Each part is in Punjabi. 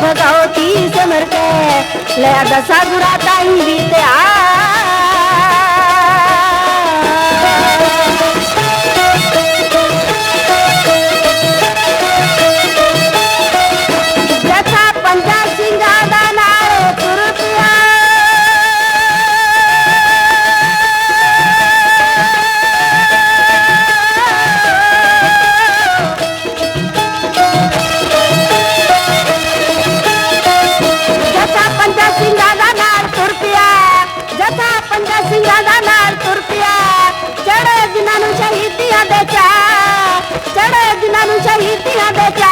भगवती समर्थ. लयाचा साधुरा ताई विद्या ਨਾਲ ਤੁਰ ਪਿਆ ਚੜੇ ਜਿਨ੍ਹਾਂ ਨੂੰ ਸ਼ਹੀਦੀਆਂ ਦੇ ਚਾ ਚੜੇ ਜਿਨ੍ਹਾਂ ਨੂੰ ਸ਼ਹੀਦੀਆਂ ਦੇ ਚਾ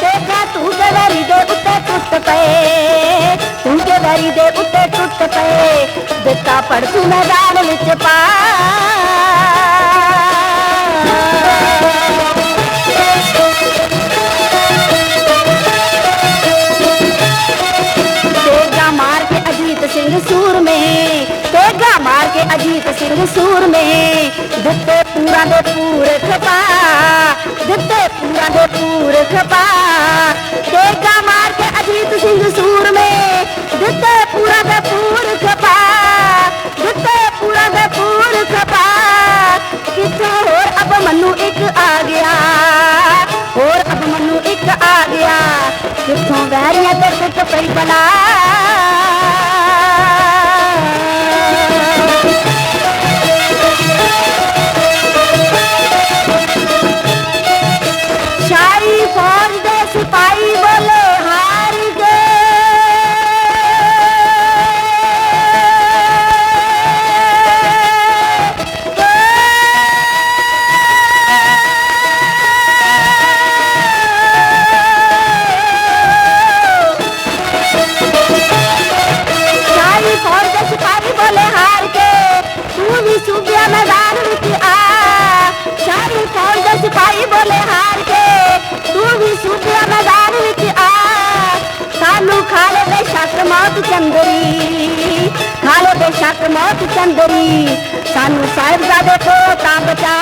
ਦੇਖਿਆ ਤੂੰ ਕੇ ਵੈਰੀ ਦੇ ਉੱਤੇ ਟੁੱਟ ਪਏ। ਤੂੰ ਕੇ ਵੈਰੀ ਦੇ ਉੱਤੇ ਟੁੱਟ ਪਏ। ਦਿੱਤਾ ਪੜ ਤੂੰ ਮੈਦਾਨ ਵਿੱਚ ਪਾ। ਕੇ ਅਜੀਤ ਸਿੰਘ ਸੂਰ ਨੇ ਦਿੱਤੇ ਪੂਰਾ ਦੇ ਪੂਰਖ ਪਾ ਦਿੱਤੇ ਪੂਰਾ ਦੇ ਪੂਰਖ ਪਾ ਟੇਕਾ ਮਾਰ ਕੇ ਅਜੀਤ ਸਿੰਘ ਸੂਰ ਨੇ ਦਿੱਤੇ ਪੂਰਾ ਦੇ ਪੂਰਖ ਪਾ ਦਿੱਤੇ ਪੂਰਾ ਦੇ ਪੂਰਖ ਪਾ ਕਿੱਥੇ ਹੋਰ ਅਬ ਮਨੂ ਇੱਕ ਆ ਗਿਆ। ਹੋਰ ਅਬ ਮਨੂ ਇੱਕ ਆ ਗਿਆ। ਕਿੱਥੋਂ ਵੈਰੀਆਂ ਤੇ ਟੁੱਟ ਪਈ ਮੌਤ ਚੰਦਰੀ ਖਾਲੇ ਬੇਸ਼ੱਕ ਮੌਤ ਚੰਦਰੀ। ਸਾਨੂੰ ਸਾਹਿਬਜ਼ਾਦੇ ਕੋ ਤਾਂ ਬਚਾ